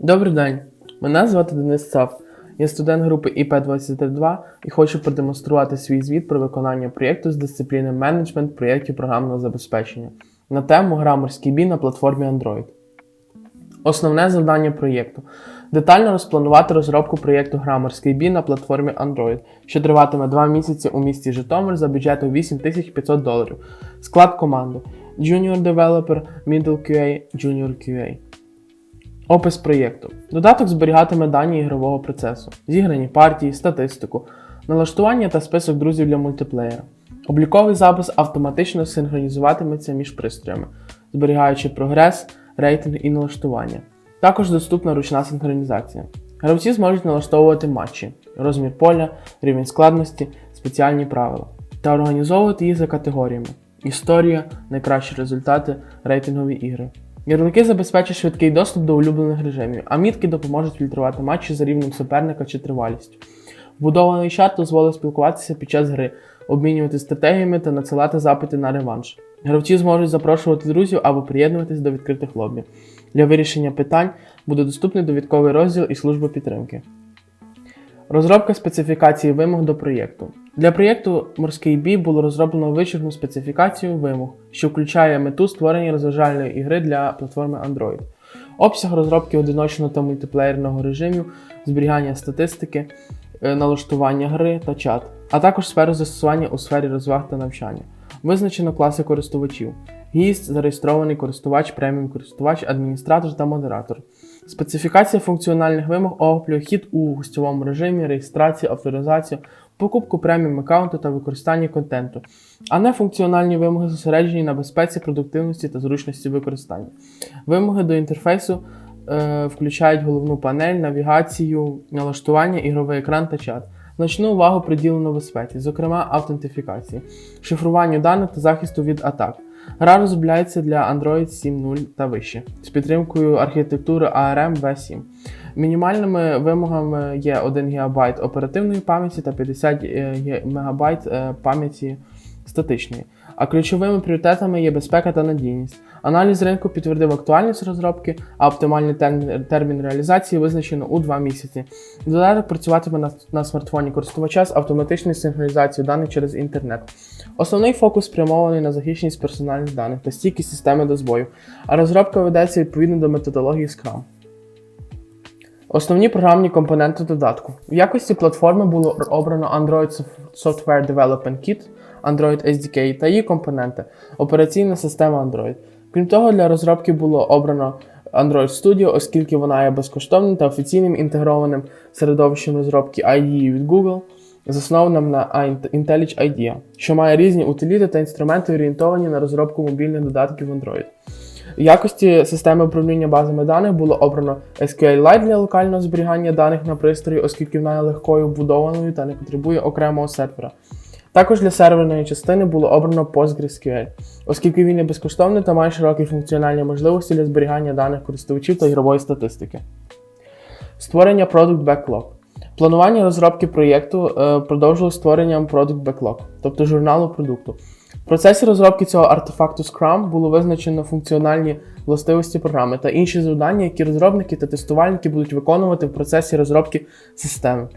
Добрий день, мене звати Денис Цав. Я студент групи ІП-22 і хочу продемонструвати свій звіт про виконання проєкту з дисципліни менеджмент проєктів програмного забезпечення на тему гра «Морський бій» на платформі Android. Основне завдання проєкту детально розпланувати розробку проєкту гра «Морський бій» на платформі Android, що триватиме 2 місяці у місті Житомир за бюджетом 8500 доларів. Склад команди Junior Developer, Middle QA, Junior QA. Опис проєкту. Додаток зберігатиме дані ігрового процесу, зіграні партії, статистику, налаштування та список друзів для мультиплеєра. Обліковий запис автоматично синхронізуватиметься між пристроями, зберігаючи прогрес, рейтинг і налаштування. Також доступна ручна синхронізація. Гравці зможуть налаштовувати матчі, розмір поля, рівень складності, спеціальні правила та організовувати їх за категоріями: історія, найкращі результати, рейтингові ігри. Ярлики забезпечать швидкий доступ до улюблених режимів, а мітки допоможуть фільтрувати матчі за рівнем суперника чи тривалістю. Вбудований чат дозволить спілкуватися під час гри, обмінювати стратегіями та надсилати запити на реванш. Гравці зможуть запрошувати друзів або приєднуватись до відкритих лобі. Для вирішення питань буде доступний довідковий розділ і служба підтримки. Розробка специфікації вимог до проєкту. Для проєкту Морський бій було розроблено вичерпну специфікацію вимог, що включає мету створення розважальної ігри для платформи Android, обсяг розробки одиночного та мультиплеєрного режимів, зберігання статистики, е, налаштування гри та чат, а також сферу застосування у сфері розваг та навчання. Визначено класи користувачів: гість, зареєстрований користувач, преміум користувач, адміністратор та модератор. Специфікація функціональних вимог охоплює хід у гостьовому режимі, реєстрацію, авторизацію, покупку преміум аккаунту та використання контенту, а не функціональні вимоги зосереджені на безпеці, продуктивності та зручності використання. Вимоги до інтерфейсу е, включають головну панель, навігацію, налаштування, ігровий екран та чат. Значну увагу приділено безпеці, зокрема автентифікації, шифруванню даних та захисту від атак. Гра розробляється для Android 7.0 та вище з підтримкою архітектури ARM V7. Мінімальними вимогами є 1 ГБ оперативної пам'яті та 50 МБ пам'яті статичної. А ключовими пріоритетами є безпека та надійність. Аналіз ринку підтвердив актуальність розробки, а оптимальний термін, термін реалізації визначено у 2 місяці. Додаток працюватиме на, на смартфоні користувача з автоматичною синхронізацією даних через інтернет. Основний фокус спрямований на захищеність персональних даних та стійкість системи до збою, а розробка ведеться відповідно до методології Scrum. Основні програмні компоненти додатку. В якості платформи було обрано Android Software Development Kit, Android SDK та її компоненти, операційна система Android. Крім того, для розробки було обрано Android Studio, оскільки вона є безкоштовним та офіційним інтегрованим середовищем розробки IDE від Google, заснованим на IntelliJ IDEA, що має різні утиліти та інструменти, орієнтовані на розробку мобільних додатків Android. В якості системи управління базами даних було обрано SQLite для локального зберігання даних на пристрої, оскільки вона є легкою вбудованою та не потребує окремого сервера. Також для серверної частини було обрано PostgreSQL, оскільки він є безкоштовний та має широкі функціональні можливості для зберігання даних користувачів та ігрової статистики. Створення Product Backlog. Планування розробки проєкту е, продовжило створенням Product Backlog, тобто журналу продукту. В процесі розробки цього артефакту Scrum було визначено функціональні властивості програми та інші завдання, які розробники та тестувальники будуть виконувати в процесі розробки системи.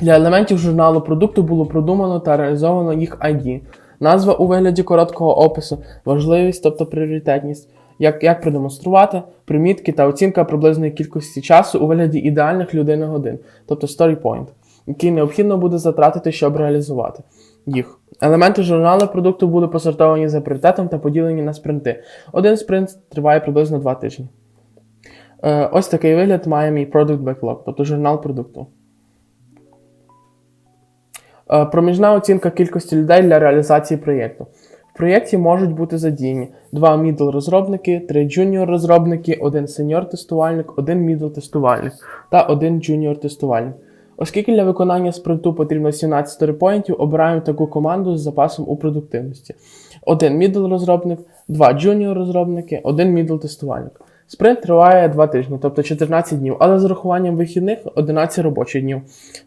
Для елементів журналу продукту було продумано та реалізовано їх ID, назва у вигляді короткого опису, важливість, тобто пріоритетність, як, як продемонструвати, примітки та оцінка приблизної кількості часу у вигляді ідеальних людини годин, тобто story point, який необхідно буде затратити, щоб реалізувати їх. Елементи журналу продукту були посортовані за пріоритетом та поділені на спринти. Один спринт триває приблизно 2 тижні. Е, ось такий вигляд має мій Product Backlog, тобто журнал продукту. Е, Проміжна оцінка кількості людей для реалізації проєкту. В проєкті можуть бути задіяні два middle розробники, три junior розробники, один senior тестувальник, один middle тестувальник та один junior тестувальник. Оскільки для виконання спринту потрібно 17 сторіпоінтів, обираємо таку команду з запасом у продуктивності. Один middle розробник, два junior розробники, один middle тестувальник. Спринт триває 2 тижні, тобто 14 днів, але з урахуванням вихідних 11 робочих днів.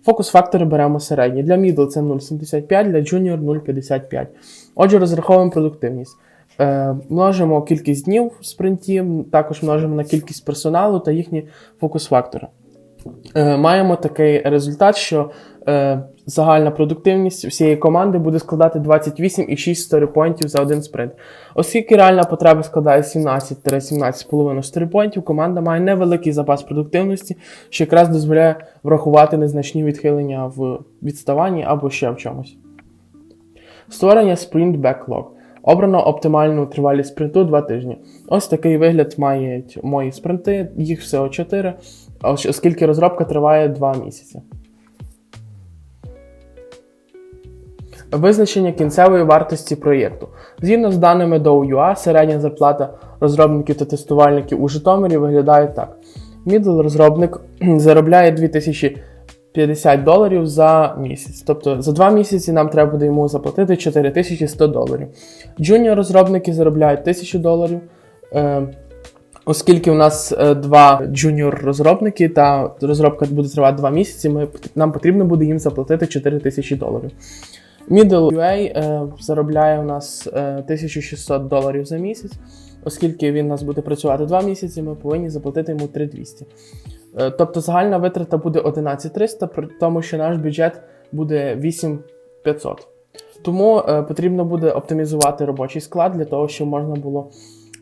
Фокус-фактори беремо середні. Для middle це 0,75, для junior 0,55. Отже, розраховуємо продуктивність. Е, множимо кількість днів в спринті, також множимо на кількість персоналу та їхні фокус-фактори. Е, маємо такий результат, що загальна продуктивність всієї команди буде складати 28,6 сторіпойнтів за один спринт. Оскільки реальна потреба складає 17-17,5 сторіпойнтів, команда має невеликий запас продуктивності, що якраз дозволяє врахувати незначні відхилення в відставанні або ще в чомусь. Створення Sprint Backlog. Обрано оптимальну тривалість спринту 2 тижні. Ось такий вигляд мають мої спринти, їх всього 4, оскільки розробка триває 2 місяці. Визначення кінцевої вартості проєкту. Згідно з даними до UA, середня зарплата розробників та тестувальників у Житомирі виглядає так. Мідл розробник заробляє 2050 доларів за місяць. Тобто за 2 місяці нам треба буде йому заплатити 4100 доларів. Джуніор розробники заробляють 1000 доларів. Е, Оскільки у нас е, два джуніор розробники та розробка буде тривати 2 місяці, ми, нам потрібно буде їм заплатити 4 тисячі доларів. Middle UA е, заробляє у нас е, 1600 доларів за місяць. Оскільки він у нас буде працювати 2 місяці, ми повинні заплатити йому 3200. Е, тобто загальна витрата буде 11300, при тому що наш бюджет буде 8500. Тому е, потрібно буде оптимізувати робочий склад для того, щоб можна було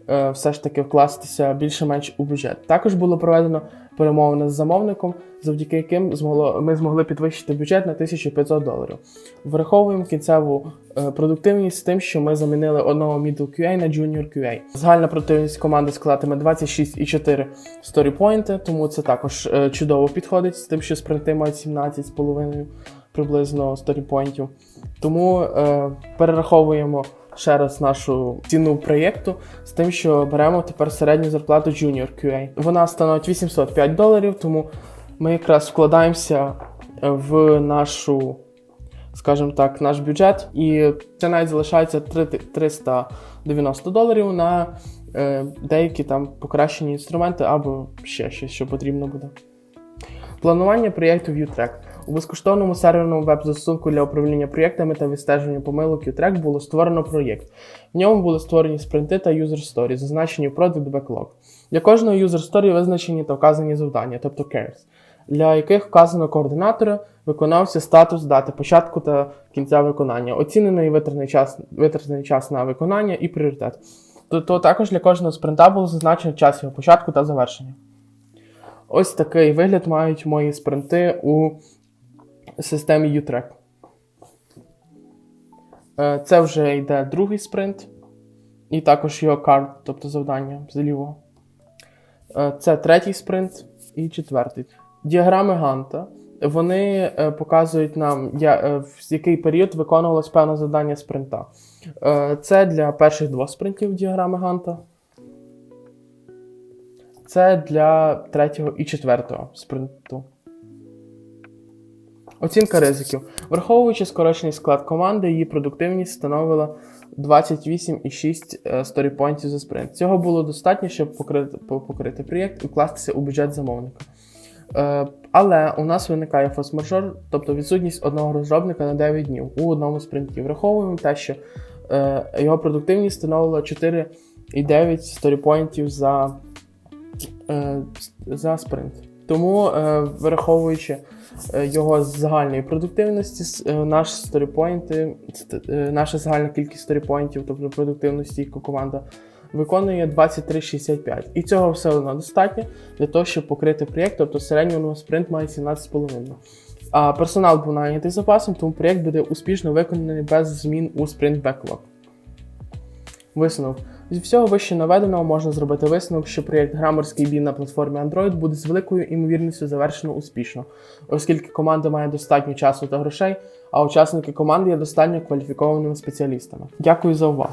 все ж таки вкластися більше-менш у бюджет. Також було проведено перемовини з замовником, завдяки яким змогло, ми змогли підвищити бюджет на 1500 доларів. Враховуємо кінцеву е, продуктивність з тим, що ми замінили одного middle QA на junior QA. Загальна продуктивність команди складатиме 26,4 сторіпойнти, тому це також е, чудово підходить з тим, що спринти мають 17,5 приблизно сторіпойнтів. Тому е, перераховуємо ще раз нашу ціну проєкту з тим, що беремо тепер середню зарплату Junior QA. Вона становить 805 доларів, тому ми якраз вкладаємося в нашу, скажімо так, наш бюджет, і це навіть залишається 390 доларів на е, деякі там покращені інструменти або ще щось, що потрібно буде. Планування проєкту ViewTrack. У безкоштовному серверному веб-застосунку для управління проєктами та відстеження помилок ViewTrack було створено проєкт. В ньому були створені спринти та user story, зазначені в Product Backlog. Для кожного user story визначені та вказані завдання, тобто cares, для яких вказано координатора, виконався статус дати початку та кінця виконання, оцінений витратний час, витратний час на виконання і пріоритет. То, то також для кожного спринта було зазначено час його початку та завершення. Ось такий вигляд мають мої спринти у системі U-Track. Е, Це вже йде другий спринт, і також його карт, тобто завдання зліво. Е, Це третій спринт і четвертий. Діаграми Ганта. Вони е, показують нам, в який період виконувалось певне завдання спринта. Це для перших двох спринтів діаграми Ганта. Це для третього і четвертого спринту. Оцінка ризиків. Враховуючи скорочений склад команди, її продуктивність становила 28,6 сторіпойнтів за спринт. Цього було достатньо, щоб покрити, покрити проєкт і вкластися у бюджет замовника. Е, але у нас виникає форс-мажор, тобто відсутність одного розробника на 9 днів у одному спринті. Враховуємо те, що е, його продуктивність становила 4,9 сторіпойнтів за, е, за спринт. Тому, е, враховуючи е, його загальної продуктивності, е, наш сторіпойнти, е, наша загальна кількість сторіпойнтів, тобто продуктивності, яку команда виконує 23,65. І цього все одно достатньо для того, щоб покрити проєкт, тобто середньо спринт має 17,5. А персонал був найнятий запасом, тому проєкт буде успішно виконаний без змін у спринт беклог. Висновок. Зі всього вище наведеного можна зробити висновок, що проєкт Граморський бій на платформі Android буде з великою імовірністю завершено успішно, оскільки команда має достатньо часу та грошей, а учасники команди є достатньо кваліфікованими спеціалістами. Дякую за увагу.